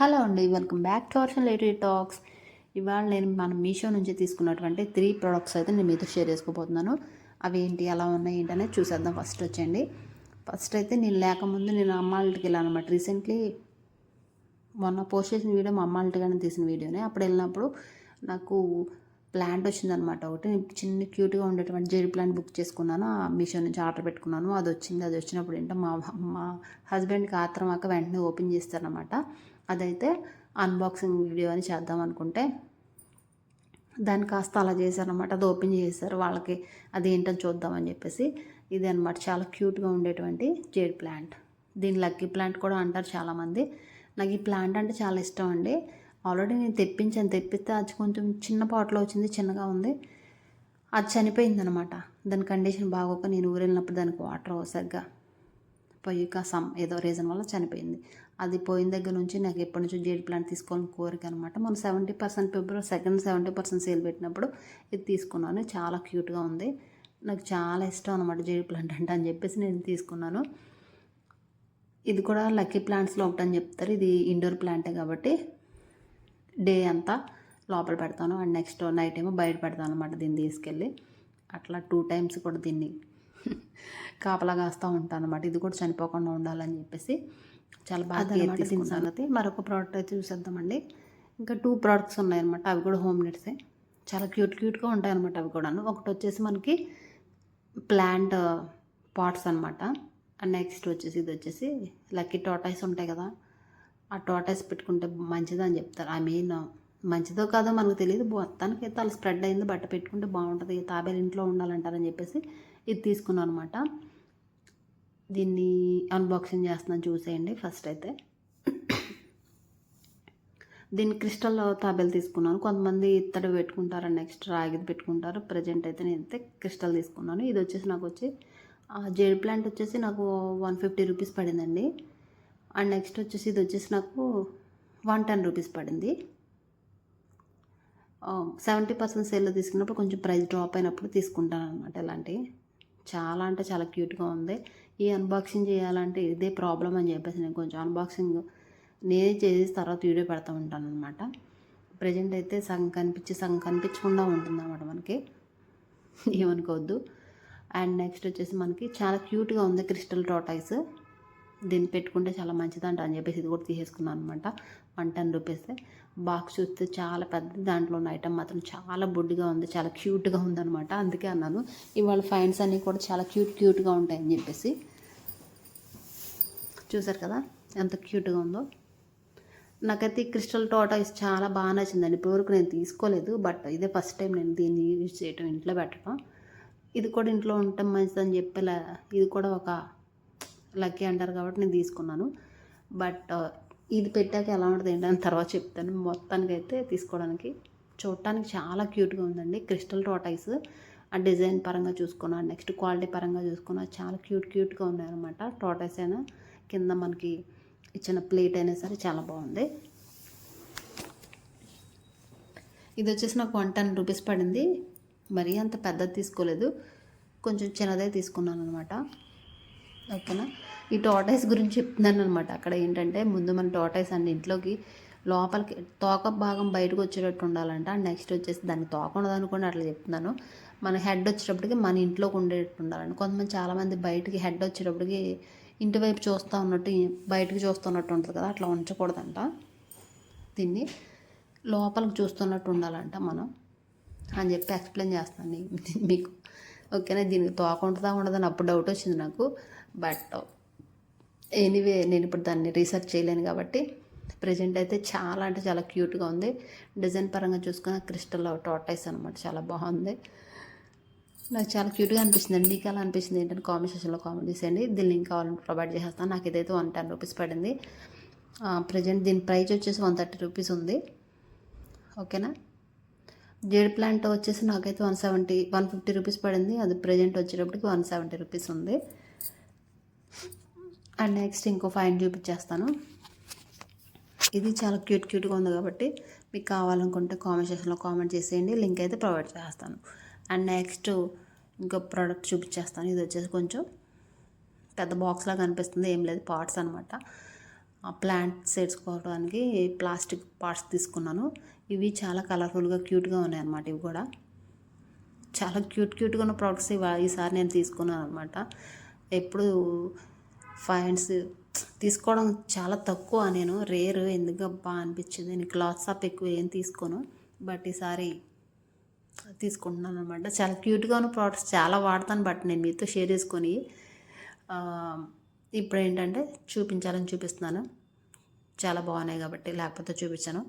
Hello అండి welcome back to our latest talks ఇవాళ నేను మన మీషో నుంచి తీసుకున్నటువంటి త్రీ ప్రొడక్ట్స్ అయితే నేను మీతో షేర్ చేసుకోబోతున్నాను. అవి ఏంటి ఎలా ఉన్నాయి ఏంటి అనేది చూసేద్దాం. ఫస్ట్ వచ్చేయండి. ఫస్ట్ అయితే నేను లేకముందు నేను అమ్మ వాళ్ళకి వెళ్ళాను అనమాట రీసెంట్లీ మొన్న పోస్ట్ చేసిన వీడియో మా అమ్మ వాళ్ళగానే తీసిన వీడియోనే అప్పుడు వెళ్ళినప్పుడు నాకు ప్లాంట్ వచ్చిందనమాట ఒకటి. చిన్న క్యూట్గా ఉండేటువంటి జెరీ ప్లాంట్ బుక్ చేసుకున్నాను. ఆ మీషో నుంచి ఆర్డర్ పెట్టుకున్నాను. అది వచ్చింది. అది వచ్చినప్పుడు ఏంటో మా మా హస్బెండ్కి ఆత్రం వెంటనే ఓపెన్ చేస్తారనమాట అదైతే అన్బాక్సింగ్ వీడియో అని చేద్దాం అనుకుంటే దాన్ని కాస్త అలా చేశారనమాట అది ఓపెన్ చేశారు. వాళ్ళకి అది ఏంటని చూద్దామని చెప్పేసి ఇది అనమాట చాలా క్యూట్గా ఉండేటువంటి జేడ్ ప్లాంట్ దీని లక్కీ ప్లాంట్ కూడా అంటారు చాలామంది. నాకు ఈ ప్లాంట్ అంటే చాలా ఇష్టం అండి. ఆల్రెడీ నేను తెప్పించాను. తెప్పిస్తే అది కొంచెం చిన్న పాట్లో వచ్చింది చిన్నగా ఉంది. అది చనిపోయింది అనమాట దాని కండిషన్ బాగోక నేను ఊరెళ్ళినప్పుడు దానికి వాటర్ సరిగ్గా కా సమ్ ఏదో రీజన్ వల్ల చనిపోయింది. అది పోయిన దగ్గర నుంచి నాకు ఎప్పటి నుంచో జేడ్ ప్లాంట్ తీసుకోవాలని కోరిక అనమాట మనం seventy percent paper second seventy percent sale పెట్టినప్పుడు ఇది తీసుకున్నాను. చాలా క్యూట్గా ఉంది. నాకు చాలా ఇష్టం అనమాట జేడ్ ప్లాంట్ అంటే అని చెప్పేసి నేను తీసుకున్నాను. ఇది కూడా లక్కీ ప్లాంట్స్లో ఒకటని చెప్తారు. ఇది ఇండోర్ ప్లాంటే కాబట్టి డే అంతా లోపల పెడతాను. అండ్ నెక్స్ట్ నైట్ ఏమో బయట పెడతాను అనమాట దీన్ని తీసుకెళ్ళి. అట్లా టూ టైమ్స్ కూడా దీన్ని కాపలా కాస్తూ ఉంటాను అనమాట ఇది కూడా చనిపోకుండా ఉండాలని చెప్పేసి చాలా బాగా తీసుకున్న సంగతి. మరొక ప్రోడక్ట్ అయితే చూసేద్దామండి. ఇంకా టూ ప్రోడక్ట్స్ ఉన్నాయన్నమాట. అవి కూడా హోమ్ నీడ్సే చాలా క్యూట్ క్యూట్గా ఉంటాయి అనమాట అవి కూడాను. ఒకటి వచ్చేసి మనకి ప్లాంట్ పాట్స్ అనమాట అండ్ నెక్స్ట్ వచ్చేసి ఇది వచ్చేసి లక్కీ టోటాయిస్ ఉంటాయి కదా. ఆ టోటాయిస్ పెట్టుకుంటే మంచిదని చెప్తారు. ఐ మీన్ మంచిదో కాదో మనకు తెలియదు మొత్తానికి అయితే అలా స్ప్రెడ్ అయింది. బట్ట పెట్టుకుంటే బాగుంటుంది. తాబేలు ఇంట్లో ఉండాలంటారని చెప్పేసి ఇది తీసుకున్నాను అనమాట దీన్ని అన్బాక్సింగ్ చేస్తున్నాను చూసేయండి ఫస్ట్ అయితే. దీన్ని క్రిస్టల్ తాబేలు తీసుకున్నాను. కొంతమంది ఇత్తడి పెట్టుకుంటారు నెక్స్ట్ రాగిది పెట్టుకుంటారు. ప్రజెంట్ అయితే నేనైతే క్రిస్టల్ తీసుకున్నాను. ఇది వచ్చేసి నాకు వచ్చి జేడ్ ప్లాంట్ వచ్చేసి నాకు వన్ ఫిఫ్టీ రూపీస్ పడిందండి. అండ్ నెక్స్ట్ వచ్చేసి ఇది వచ్చేసి నాకు వన్ టెన్ రూపీస్ పడింది. సెవెంటీ పర్సెంట్ సేల్లో తీసుకున్నప్పుడు కొంచెం ప్రైస్ డ్రాప్ అయినప్పుడు తీసుకుంటాను అనమాట ఇలాంటివి చాలా అంటే చాలా క్యూట్గా ఉంది. ఈ అన్బాక్సింగ్ చేయాలంటే ఇదే ప్రాబ్లం అని చెప్పేసి నేను కొంచెం అన్బాక్సింగ్ నేనే చేసి తర్వాత వీడియో పెడతా ఉంటాను అనమాట ప్రజెంట్ అయితే సగం కనిపించి సగం కనిపించకుండా ఉంటుంది అనమాట మనకి. ఏమనుకోవద్దు. అండ్ నెక్స్ట్ వచ్చేసి మనకి చాలా క్యూట్గా ఉంది క్రిస్టల్ టోటైస్ దీన్ని పెట్టుకుంటే చాలా మంచిదంట అని చెప్పేసి ఇది కూడా తీసేసుకున్నాను అనమాట వన్ టెన్ రూపీస్. బాక్స్ చూస్తే చాలా పెద్ద దాంట్లో ఉన్న ఐటమ్ మాత్రం చాలా బొడ్డుగా ఉంది చాలా క్యూట్గా ఉందన్నమాట. అందుకే అన్నాను. ఇవాళ ఫైన్స్ అన్నీ కూడా చాలా క్యూట్ క్యూట్గా ఉంటాయని చెప్పేసి. చూసారు కదా ఎంత క్యూట్గా ఉందో. నాకైతే ఈ క్రిస్టల్ టోటాయిస్ చాలా బాగా నచ్చిందండి. ఇప్పటివరకు నేను తీసుకోలేదు బట్ ఇదే ఫస్ట్ టైం నేను దీన్ని యూజ్ చేయటం ఇంట్లో పెట్టడం. ఇది కూడా ఇంట్లో ఉండటం మంచిదని చెప్పేలా ఇది కూడా ఒక లక్కీ అంటారు కాబట్టి నేను తీసుకున్నాను. బట్ ఇది పెట్టాక ఎలా ఉంటుంది ఏంటని తర్వాత చెప్తాను. మొత్తానికి అయితే తీసుకోవడానికి చూడటానికి చాలా క్యూట్గా ఉందండి. క్రిస్టల్ టోటైస్ ఆ డిజైన్ పరంగా చూసుకున్నా నెక్స్ట్ క్వాలిటీ పరంగా చూసుకున్నా చాలా క్యూట్ క్యూట్గా ఉన్నాయన్నమాట. టోటైస్ అయినా కింద మనకి ఇచ్చిన ప్లేట్ అయినా సరే చాలా బాగుంది. ఇది వచ్చేసి నాకు వన్ టెన్ రూపీస్ పడింది. మరీ అంత పెద్దది తీసుకోలేదు. కొంచెం చిన్నదే తీసుకున్నాను అనమాట ఓకేనా? ఈ టోటైస్ గురించి చెప్తున్నాను అనమాట అక్కడ ఏంటంటే ముందు మన టోటైస్ అన్ని ఇంట్లోకి లోపలికి తోక భాగం బయటకు వచ్చేటట్టు ఉండాలంట. అండ్ నెక్స్ట్ వచ్చేసి దాన్ని తోక ఉండదనుకోండి అట్లా చెప్తున్నాను. మన హెడ్ వచ్చేటప్పటికి మన ఇంట్లోకి ఉండేటట్టు ఉండాలండి కొంతమంది చాలామంది బయటికి హెడ్ వచ్చేటప్పటికి ఇంటి వైపు చూస్తూ ఉన్నట్టు బయటకు చూస్తున్నట్టు ఉంటుంది కదా అట్లా ఉంచకూడదంట. దీన్ని లోపలికి చూస్తున్నట్టు ఉండాలంట మనం. అని చెప్పి ఎక్స్ప్లెయిన్ చేస్తాను మీకు. ఓకేనా? దీనికి తోక ఉంటుందా ఉండదని అప్పుడు డౌట్ వచ్చింది నాకు. బట్ ఎనీవే నేను ఇప్పుడు దాన్ని రీసెర్చ్ చేయలేను కాబట్టి ప్రజెంట్ అయితే చాలా అంటే చాలా క్యూట్గా ఉంది. డిజైన్ పరంగా చూసుకున్న క్రిస్టల్ టోటైస్ అనమాట చాలా బాగుంది. నాకు చాలా క్యూట్గా అనిపిస్తుంది అండి. మీకు ఎలా అనిపిస్తుంది ఏంటంటే కామెంట్ సెక్షన్లో కామెంట్ చేసేయండి. దీన్ని లింక్ కావాలంటే ప్రొవైడ్ చేసేస్తాను నాకు ఇదైతే వన్ టెన్ రూపీస్ పడింది. ప్రజెంట్ దీని ప్రైస్ వచ్చేసి వన్ థర్టీ రూపీస్ ఉంది. ఓకేనా? జేడ్ ప్లాంట్ వచ్చేసి నాకైతే one seventy one fifty rupees పడింది. అది ప్రజెంట్ వచ్చేటప్పటికి వన్ సెవెంటీ రూపీస్ ఉంది. అండ్ నెక్స్ట్ ఇంకో ఫైన్ చూపించేస్తాను ఇది చాలా క్యూట్ క్యూట్గా ఉంది కాబట్టి మీకు కావాలనుకుంటే కామెంట్ సెక్షన్లో కామెంట్ చేసేయండి. లింక్ అయితే ప్రొవైడ్ చేస్తాను. అండ్ నెక్స్ట్ ఇంకో ప్రోడక్ట్ చూపించేస్తాను ఇది వచ్చేసి కొంచెం పెద్ద బాక్స్ లాగా ఏం లేదు పార్ట్స్ అనమాట ప్లాంట్స్ కోవడానికి ప్లాస్టిక్ పార్ట్స్ తీసుకున్నాను. ఇవి చాలా కలర్ఫుల్గా క్యూట్గా ఉన్నాయి అనమాట ఇవి కూడా. చాలా క్యూట్ క్యూట్గా ఉన్న ప్రోడక్ట్స్ ఇవా ఈసారి నేను తీసుకున్నాను అనమాట ఎప్పుడు ఫైన్స్ తీసుకోవడం చాలా తక్కువ నేను. రేర్ ఎందుకు బాగా అనిపించింది. నేను క్లాత్ షాప్ ఎక్కువ ఏం తీసుకోను. బట్ ఈసారి తీసుకుంటున్నాను అనమాట చాలా క్యూట్గా ఉన్న ప్రోడక్ట్స్ చాలా వాడతాను. బట్ నేను మీతో షేర్ చేసుకొని ఇప్పుడు ఏంటంటే చూపించాలని చూపిస్తున్నాను. చాలా బాగున్నాయి కాబట్టి లేకపోతే చూపించాను.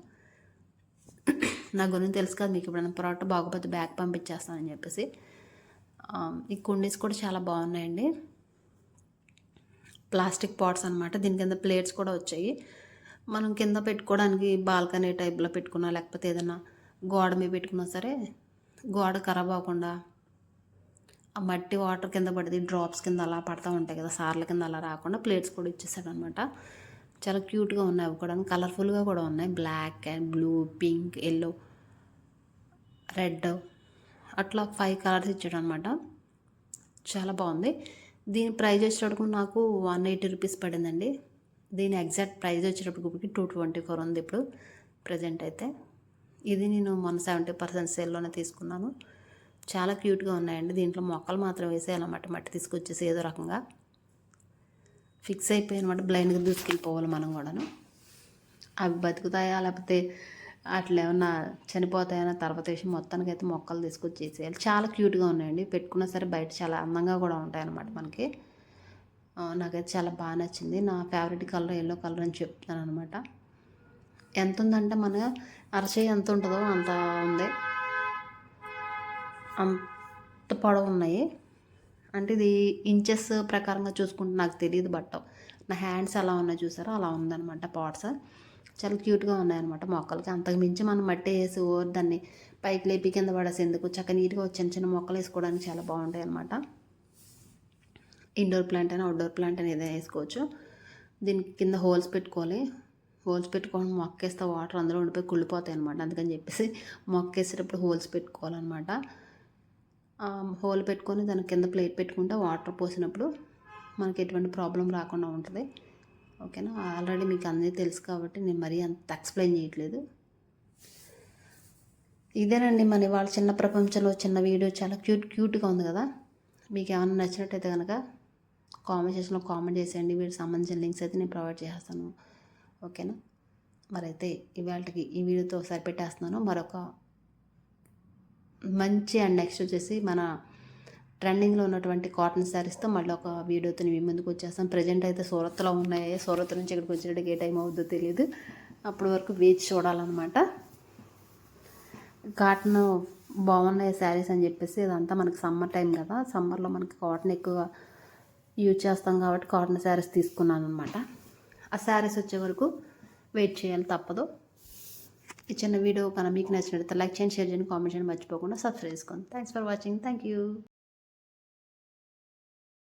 నా గురించి తెలుసు కదా మీకు ఇప్పుడైనా ప్రోడక్ట్ బాగోపోతే బ్యాగ్ పంపించేస్తానని చెప్పేసి. ఈ కుండీస్ కూడా చాలా బాగున్నాయండి. ప్లాస్టిక్ పాట్స్ అనమాట దీని కింద ప్లేట్స్ కూడా వచ్చాయి. మనం కింద పెట్టుకోవడానికి బాల్కనీ టైప్లో పెట్టుకున్నా లేకపోతే ఏదైనా గోడ మీద పెట్టుకున్నా సరే గోడ ఖరాబ్ అవ్వకుండా ఆ మట్టి వాటర్ కింద పడితే డ్రాప్స్ కింద అలా పడతా ఉంటాయి కదా సార్ల కింద అలా రాకుండా ప్లేట్స్ కూడా ఇచ్చేసాడు అనమాట చాలా క్యూట్గా ఉన్నాయి అవి కూడా కలర్ఫుల్గా కూడా ఉన్నాయి. Black and blue pink yellow red అట్లా ఫైవ్ కలర్స్ ఇచ్చాడు అనమాట చాలా బాగుంది. దీని ప్రైజ్ వచ్చేటప్పుడు నాకు వన్ ఎయిటీ రూపీస్ పడిందండి. దీని ఎగ్జాక్ట్ ప్రైజ్ వచ్చేటప్పటికి టూ ట్వంటీ ఫోర్ ఉంది ఇప్పుడు ప్రజెంట్ అయితే. ఇది నేను మొన్న సెవెంటీ పర్సెంట్ సేల్లోనే తీసుకున్నాను. చాలా క్యూట్గా ఉన్నాయండి. దీంట్లో మొక్కలు మాత్రం వేసేయాలి అన్నమాట మట్టి తీసుకొచ్చేసి ఏదో రకంగా. ఫిక్స్ అయిపోయి అనమాట. బ్లైండ్గా దూసుకెళ్ళిపోవాలి మనం కూడాను. అవి బతుకుతాయా? లేకపోతే అట్లా ఏమన్నా చనిపోతాయన్న తర్వాత విషయం మొత్తానికి అయితే మొక్కలు తీసుకొచ్చి చేసేయాలి. చాలా క్యూట్గా ఉన్నాయండి. పెట్టుకున్నా సరే బయట చాలా అందంగా కూడా ఉంటాయి అన్నమాట మనకి నాకైతే చాలా బాగా నచ్చింది. నా ఫేవరెట్ కలర్ ఎల్లో కలర్ అని చెప్తాను అనమాట ఎంత ఉందంటే మన అరచేయి ఎంత ఉంటుందో అంత ఉంది. అంత పొడవు ఉన్నాయి. అంటే ఇది ఇంచెస్ ప్రకారంగా చూసుకుంటే నాకు తెలియదు బట్ నా హ్యాండ్స్ ఎలా ఉన్నాయి చూసారో? అలా ఉందన్నమాట పాట్స్. చాలా క్యూట్గా ఉన్నాయన్నమాట మొక్కలకి. అంతకు మించి మనం మట్టి వేసి ఓ దాన్ని పైకి లేపి కింద పడేసి ఎందుకు చక్క నీట్గా చిన్న చిన్న మొక్కలు వేసుకోవడానికి చాలా బాగుంటాయి అనమాట ఇండోర్ ప్లాంట్ అయినా అవుట్డోర్ ప్లాంట్ అయినా ఏదైనా వేసుకోవచ్చు. దీనికి కింద హోల్స్ పెట్టుకోవాలి. హోల్స్ పెట్టుకోవడం మొక్క వేస్తే వాటర్ అందులో ఉండిపోయి కుళ్ళిపోతాయి అనమాట అందుకని చెప్పేసి మొక్క వేసేటప్పుడు హోల్స్ పెట్టుకోవాలన్నమాట. హోల్ పెట్టుకొని దాని కింద ప్లేట్ పెట్టుకుంటే వాటర్ పోసినప్పుడు మనకి ఎటువంటి ప్రాబ్లం రాకుండా ఉంటుంది. ఓకేనా? ఆల్రెడీ మీకు అందరికీ తెలుసు కాబట్టి నేను మరీ అంత ఎక్స్ప్లెయిన్ చేయట్లేదు. ఇదేనండి మన ఇవాళ చిన్న ప్రపంచంలో చిన్న వీడియో చాలా క్యూట్ క్యూట్గా ఉంది కదా? మీకు ఏమైనా నచ్చినట్టయితే కనుక కామెంట్ సెక్షన్లో కామెంట్ చేసేయండి. వీటికి సంబంధించిన లింక్స్ అయితే నేను ప్రొవైడ్ చేస్తాను. ఓకేనా? మరైతే ఇవాళకి ఈ వీడియోతో సరిపెట్టేస్తున్నాను. మరొక మంచి అండ్ నెక్స్ట్ వచ్చేసి మన ట్రెండింగ్లో ఉన్నటువంటి కాటన్ శారీస్తో మళ్ళీ ఒక వీడియోతో మీ ముందుకు వచ్చేస్తాం. ప్రజెంట్ అయితే సూరత్లో ఉన్నాయి. సూరత్ నుంచి ఇక్కడికి వచ్చేటప్పుడు ఏ టైం అవుద్దో తెలియదు. అప్పటి వరకు వేచి చూడాలన్నమాట. కాటన్ బాగున్నాయి శారీస్ అని చెప్పేసి ఇదంతా మనకి సమ్మర్ టైం కదా. సమ్మర్లో మనకి కాటన్ ఎక్కువ యూజ్ చేస్తాం కాబట్టి కాటన్ శారీస్ తీసుకున్నాను అనమాట ఆ శారీస్ వచ్చే వరకు వెయిట్ చేయాలి తప్పదు. ఈ చిన్న వీడియో కనుక మీకు నచ్చినట్లయితే లైక్ చేయండి షేర్ చేయండి కామెంట్ చేయండి మర్చిపోకుండా సబ్స్క్రైబ్ చేసుకోండి. Thanks for watching thank you